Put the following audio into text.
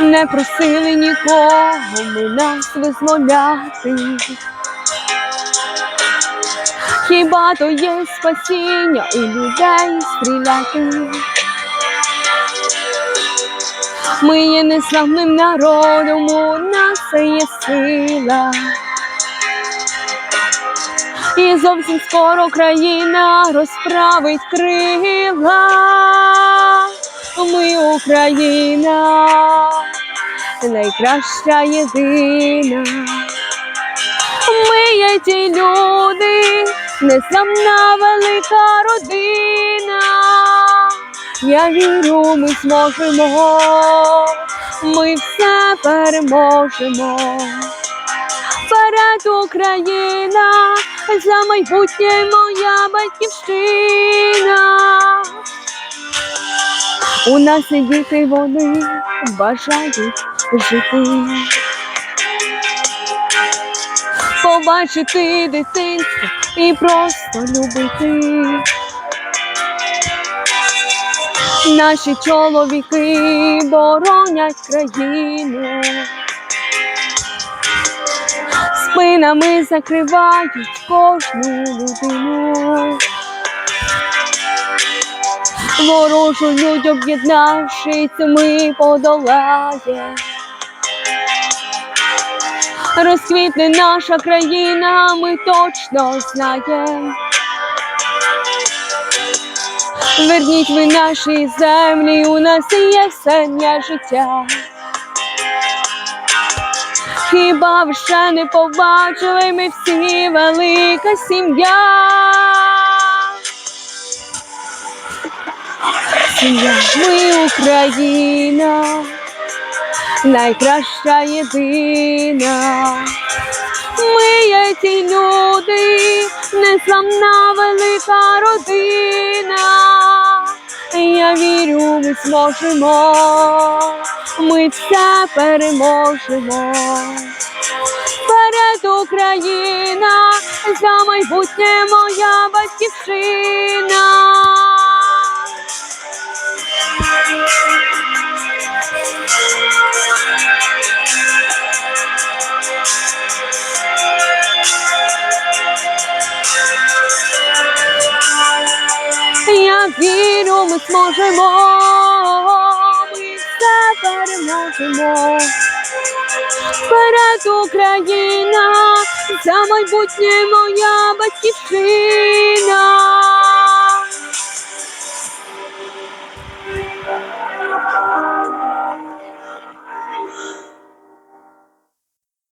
Не просили нікого ми нас визволяти. Хіба то є спасіння у людей стріляти? Ми є неславним народом, у нас є сила. І зовсім скоро країна розправить крила. Україна, найкраща єдина. Ми є ті люди, незламна велика родина. Я вірю, ми зможемо, ми все переможемо. Вперед Україна, за майбутнє моя батьківщина. У нас і діти вони бажають жити. Побачити дитинство і просто любити. Наші чоловіки боронять країну, спинами закривають кожну людину. Ворожу людь об'єднавшись, ми подолаємо. Розквітне наша країна, ми точно знаємо. Верніть ви наші землі, у нас є все життя. Хіба ви ще не побачили, ми всі велика сім'я. Сім'я, ми Україна, найкраща єдина. Ми є ті люди, незламна велика родина. Я вірю, ми зможемо, ми все переможемо. Вперед Україна, за майбутнє моя батьківщина. Я вірю, ми зможемо, ми все переможемо. Вперед Україна, за майбутнє моя батьківщина.